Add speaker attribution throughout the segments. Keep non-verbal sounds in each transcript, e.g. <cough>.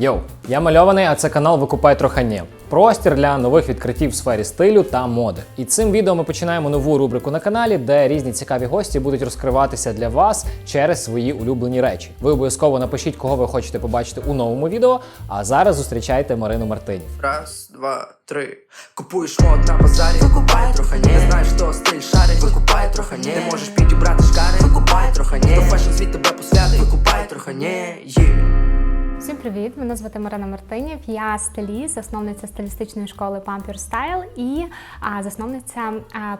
Speaker 1: Йоу, я мальований, а це канал Викупай Трохані. Простір для нових відкриттів в сфері стилю та моди. І цим відео ми починаємо нову рубрику на каналі, де різні цікаві гості будуть розкриватися для вас через свої улюблені речі. Ви обов'язково напишіть, кого ви хочете побачити у новому відео. А зараз зустрічайте Марину Мартинів.
Speaker 2: Раз, два, три. Купуєш мод на базарі, викупай трохи не знаєш, хто стиль шарить, викупай трохи не Не можеш підібрати шкари, викупай трохи не фешн світ тебе посвятить, викупай трохи не є.
Speaker 3: Всім привіт! Мене звати Марина Мартинів. Я стиліст, засновниця стилістичної школи Pump Style і засновниця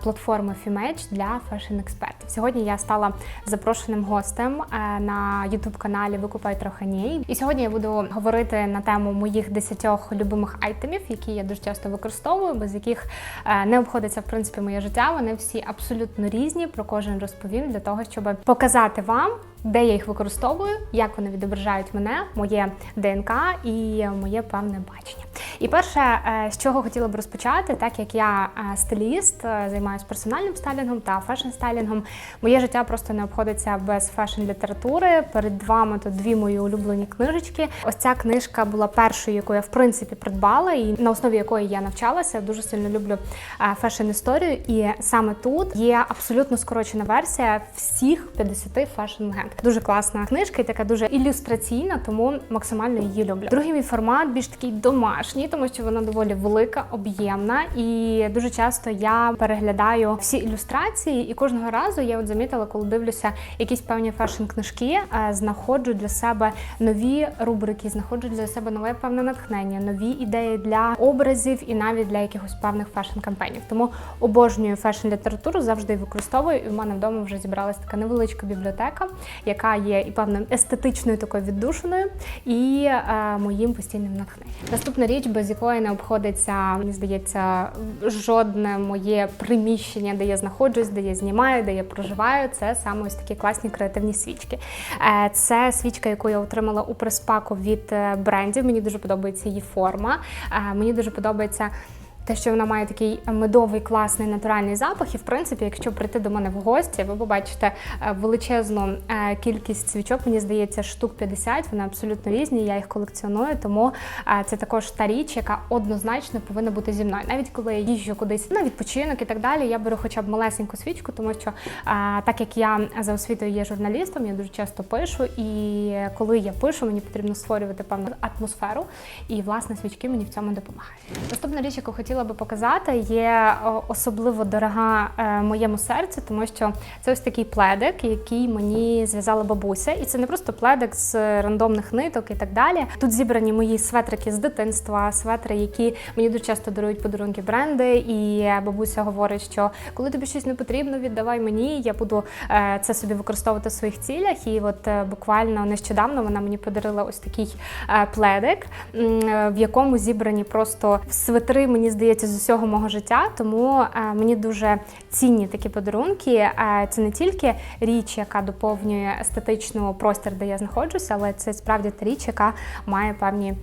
Speaker 3: платформи Fimage для фешн-експертів. Сьогодні я стала запрошеним гостем а, на youtube каналі Викупай Троханій. І сьогодні я буду говорити на тему моїх 10 любимих айтемів, які я дуже часто використовую, без яких е, не обходиться в принципі моє життя. Вони всі абсолютно різні. Про кожен розповім для того, щоб показати вам де я їх використовую, як вони відображають мене, моє ДНК і моє певне бачення. І перше, е, з чого хотіла б розпочати, так як я е, стиліст, е, займаюся персональним стайлінгом та фешн-стайлінгом, моє життя просто не обходиться без фешн-літератури. Перед вами тут дві мої улюблені книжечки. Ось ця книжка була першою, яку я в принципі придбала, і на основі якої я навчалася. Дуже сильно люблю фешн-історію. І саме тут є абсолютно скорочена версія всіх 50 фешн-легенд. Дуже класна книжка і така дуже ілюстраційна, тому максимально її люблю. Другий мій формат більш такий домашній, тому що вона доволі велика, об'ємна, і дуже часто я переглядаю всі ілюстрації, і кожного разу я от замітила, коли дивлюся якісь певні фешн-книжки, е, знаходжу для себе нові рубрики, знаходжу для себе нове певне натхнення, нові ідеї для образів і навіть для якихось певних фешн-кампаній. Тому обожнюю фешн-літературу, завжди використовую. І в мене вдома вже зібралася така невеличка бібліотека, яка є і певною естетичною такою віддушиною, і е, моїм постійним натхненням. Наступна річ, без якої не обходиться, мені здається, жодне моє приміщення, де я знаходжусь, де я знімаю, де я проживаю, це саме ось такі класні креативні свічки. Е, Це свічка, яку я отримала у приспаку від е, брендів. Мені дуже подобається її форма. Е, Мені дуже подобається. Те, що вона має такий медовий класний натуральний запах, і в принципі, якщо прийти до мене в гості, ви побачите е, величезну е, кількість свічок. Мені здається, штук 50, Вони абсолютно різні. Я їх колекціоную, тому е, це також та річ, яка однозначно повинна бути зі мною. Навіть коли я їжджу кудись на відпочинок і так далі, я беру хоча б малесеньку свічку, тому що так як я за освітою є журналістом, я дуже часто пишу, і коли я пишу, мені потрібно створювати певну атмосферу, і власне свічки мені в цьому допомагають. Наступна річ, яку хотіла би показати, є особливо дорога е, моєму серцю, тому що це ось такий пледик, який мені зв'язала бабуся, і це не просто пледик з рандомних ниток і так далі. Тут зібрані мої светрики з дитинства, светри, які мені дуже часто дарують подарунки бренди. І бабуся говорить, що коли тобі щось не потрібно, віддавай мені. Я буду е, це собі використовувати в своїх цілях. І от е, буквально нещодавно вона мені подарила ось такий пледик, в якому зібрані просто свитри, мені здається, з усього мого життя. Тому е, мені дуже цінні такі подарунки. Е, Це не тільки річ, яка доповнює естетичну простір, де я знаходжуся, але це справді та річ, яка має певні.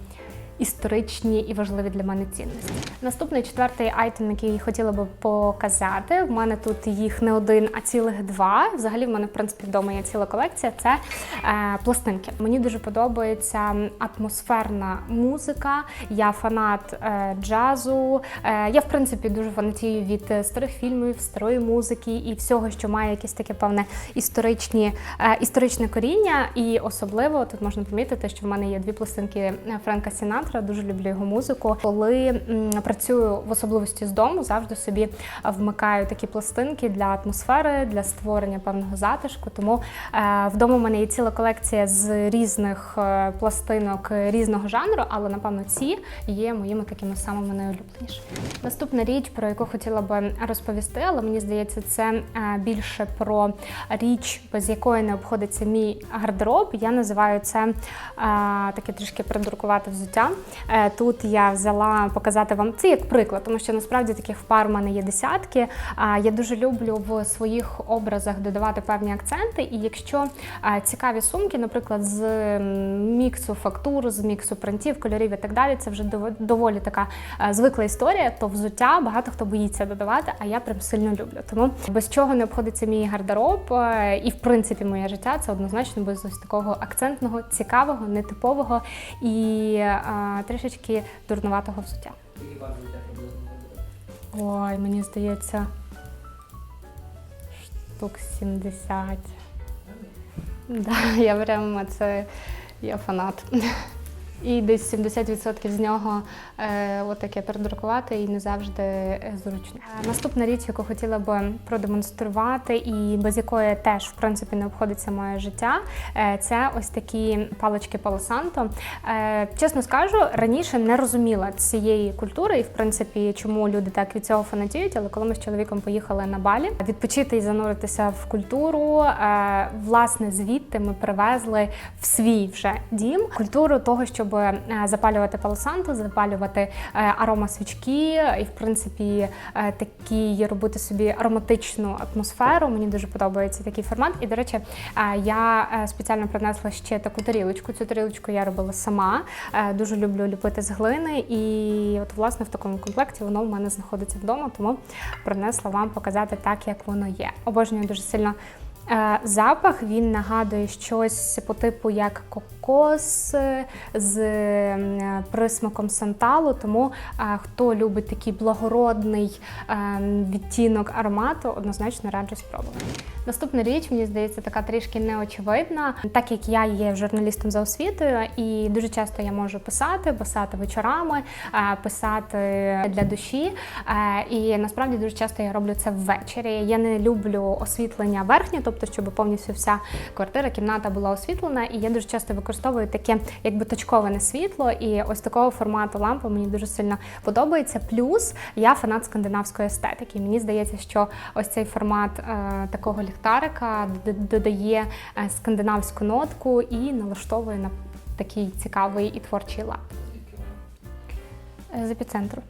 Speaker 3: Історичні і важливі для мене цінності. Наступний четвертий айтем, який хотіла би показати. В мене тут їх не один, а цілих два. Взагалі, в мене в принципі вдома є ціла колекція. Це е, пластинки. Мені дуже подобається атмосферна музика. Я фанат е, джазу. Е, я в принципі дуже фанатію від старих фільмів, старої музики і всього, що має якесь таке певне історичні, е, історичне коріння. І особливо тут можна помітити, що в мене є дві пластинки Френка Сінатра. Дуже люблю його музику. Коли працюю в особливості з дому, завжди собі вмикаю такі пластинки для атмосфери, для створення певного затишку. Тому е, вдома в мене є ціла колекція з різних е, пластинок різного жанру, але напевно ці є моїми такими самими найулюбленішими. Наступна річ, про яку хотіла би розповісти, але мені здається, це е, більше про річ, без якої не обходиться мій гардероб. Я називаю це таке трішки придуркувати взуття. Е, Тут я взяла показати вам це як приклад, тому що насправді таких пар у мене є десятки. А Я дуже люблю в своїх образах додавати певні акценти. І якщо е, цікаві сумки, наприклад, з міксу фактур, з міксу принтів, кольорів і так далі, це вже доволі така е, звикла історія, то взуття багато хто боїться додавати, а я прям сильно люблю. Тому без чого не обходиться мій гардероб е, і в принципі моє життя це однозначно без ось такого акцентного, цікавого, нетипового і е, трішечки дурнуватого взуття. Ой, мені здається, штук 70. Да, я прямо це я фанат. І десь 70% з нього е, отаке передрукувати і не завжди е, зручно. Е, Наступна річ, яку хотіла би продемонструвати, і без якої теж в принципі не обходиться моє життя, е, це ось такі Palo Santo. Е, чесно скажу, раніше не розуміла цієї культури і в принципі, чому люди так від цього фанатіють. Але коли ми з чоловіком поїхали на балі відпочити і зануритися в культуру, е, власне, звідти ми привезли в свій вже дім культуру того, щоб е, запалювати палосанту, запалювати е, аромасвічки і, в принципі, е, такі робити собі ароматичну атмосферу. Мені дуже подобається такий формат. І, до речі, я спеціально принесла ще таку тарілочку. Цю тарілочку я робила сама. Дуже люблю ліпити з глини. І от, власне, в такому комплекті воно в мене знаходиться вдома, тому принесла вам показати так, як воно є. Обожнюю дуже сильно. Е, Запах він нагадує щось по типу як кокос е, з присмаком санталу. Тому е, хто любить такий благородний е, відтінок аромату, однозначно раджу спробувати. Наступна річ, мені здається, така трішки неочевидна, так як я є журналістом за освітою, і дуже часто я можу писати, писати вечорами, е, писати для душі. Е, І насправді дуже часто я роблю це ввечері. Я не люблю освітлення верхнє, тобто, щоб повністю вся квартира, кімната була освітлена. І я дуже часто використовую таке якби точковане світло. І ось такого формату лампа мені дуже сильно подобається. Плюс я фанат скандинавської естетики. Мені здається, що ось цей формат е, такого ліхтарика д- додає е, скандинавську нотку і налаштовує на такий цікавий і творчий лад. З епіцентру.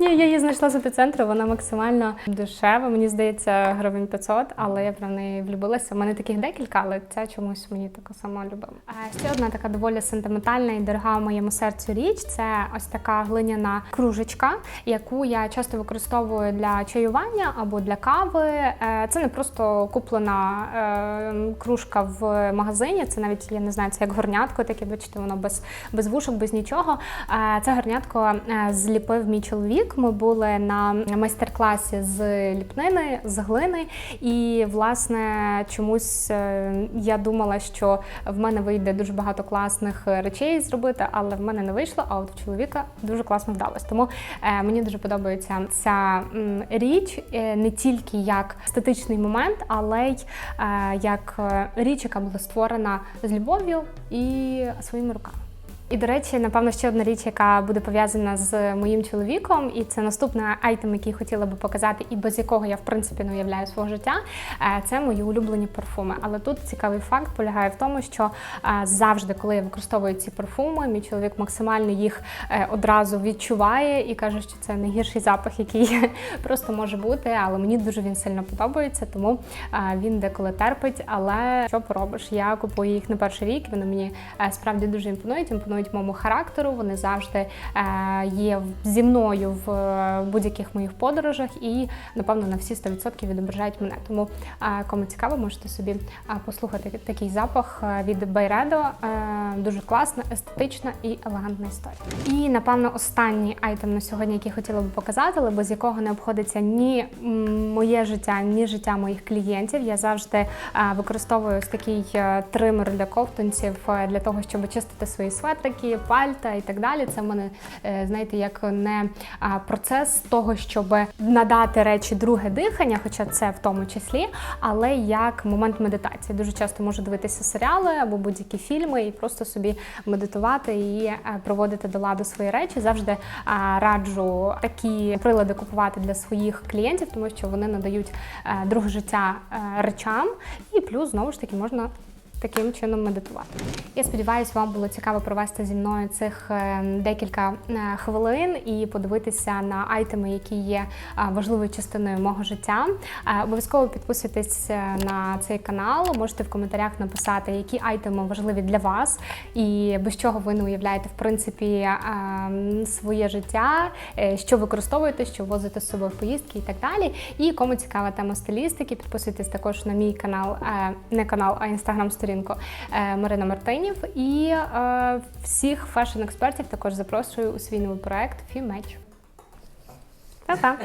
Speaker 3: Ні, я її знайшла з епіцентру, вона максимально дешева. Мені здається, гривень 500, але я в неї влюбилася. У мене таких декілька, але ця чомусь мені така сама любима. Ще одна така доволі сентиментальна і дорога моєму серцю річ це ось така глиняна кружечка, яку я часто використовую для чаювання або для кави. Е, Це не просто куплена е, кружка в магазині, це навіть я не знаю, це як горнятко, таке бачите, воно без, без вушок, без нічого. Е, Це горнятко е, зліпив мій чоловік. Ми були на майстер-класі з ліпнини, з глини, і власне чомусь е, я думала, що в мене вийде дуже багато класних речей зробити, але в мене не вийшло. А от в чоловіка дуже класно вдалося. Тому е, мені дуже подобається ця річ не тільки як естетичний момент, але й як річ, яка була створена з любов'ю і своїми руками. І, до речі, напевно, ще одна річ, яка буде пов'язана з моїм чоловіком, і це наступний айтем, який хотіла би показати, і без якого я в принципі не уявляю свого життя. е, Це мої улюблені парфуми. Але тут цікавий факт полягає в тому, що е, завжди, коли я використовую ці парфуми, мій чоловік максимально їх е, одразу відчуває і каже, що це найгірший запах, який <laughs> просто може бути. Але мені дуже він сильно подобається, тому він деколи терпить. Але що поробиш? Я купую їх на перший рік. Вони мені справді дуже імпонують. Імпонують моєму характеру. Вони завжди е, є зі мною в е, будь-яких моїх подорожах і, напевно, на всі 100% відображають мене. Тому, е, кому цікаво, можете собі послухати такий запах від Байредо. Дуже класна, естетична і елегантна історія. І напевно останній айтем на сьогодні, який хотіла би показати, але без якого не обходиться ні моє життя, ні життя моїх клієнтів. Я завжди використовую ось такий тример для ковтунців для того, щоб чистити свої светрики, пальта і так далі. Це в мене, е, знаєте, як не процес того, щоб надати речі друге дихання, хоча це в тому числі, але як момент медитації. Дуже часто можу дивитися серіали або будь-які фільми і просто собі медитувати і е, проводити до ладу свої речі. Завжди раджу такі прилади купувати для своїх клієнтів, тому що вони надають е, друге життя речам, і плюс знову ж таки можна таким чином медитувати. Я сподіваюся, вам було цікаво провести зі мною цих е, декілька е, хвилин і подивитися на айтеми, які є е, важливою частиною мого життя. Обов'язково підписуйтесь на цей канал. Можете в коментарях написати, які айтеми важливі для вас, і без чого ви не уявляєте в принципі своє життя, що використовуєте, що возите з собою в поїздки і так далі. І кому цікава тема стилістики, підписуйтесь також на мій канал, не канал, а інстаграм-сторінку е, Марина Мартинів. І е, всіх фешн-експертів також запрошую у свій новий проект Фімеч. Та-та!